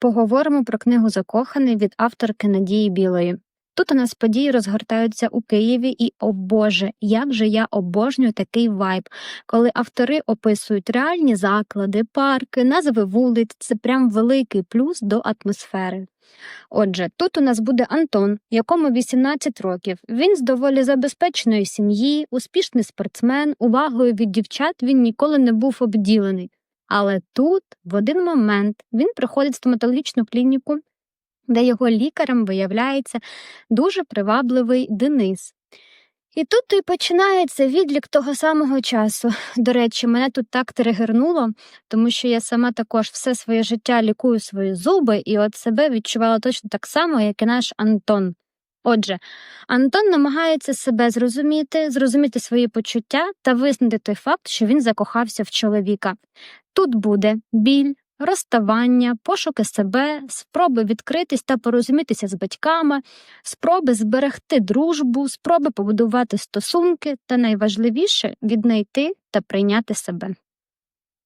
Поговоримо про книгу Закоханий від авторки Надії Білої. Тут у нас події розгортаються у Києві, і о Боже, як же я обожнюю такий вайб, коли автори описують реальні заклади, парки, назви вулиць. Це прям великий плюс до атмосфери. Отже, тут у нас буде Антон, якому 18 років. Він з доволі забезпеченої сім'ї, успішний спортсмен, увагою від дівчат він ніколи не був обділений. Але тут, в один момент, він приходить в стоматологічну клініку, де його лікарем виявляється дуже привабливий Денис. І тут і починається відлік того самого часу. До речі, мене тут так тригернуло, тому що я сама також все своє життя лікую свої зуби, і от себе відчувала точно так само, як і наш Антон. Отже, Антон намагається себе зрозуміти, зрозуміти свої почуття та визнати той факт, що він закохався в чоловіка. Тут буде біль, розставання, пошуки себе, спроби відкритись та порозумітися з батьками, спроби зберегти дружбу, спроби побудувати стосунки та найважливіше віднайти та прийняти себе.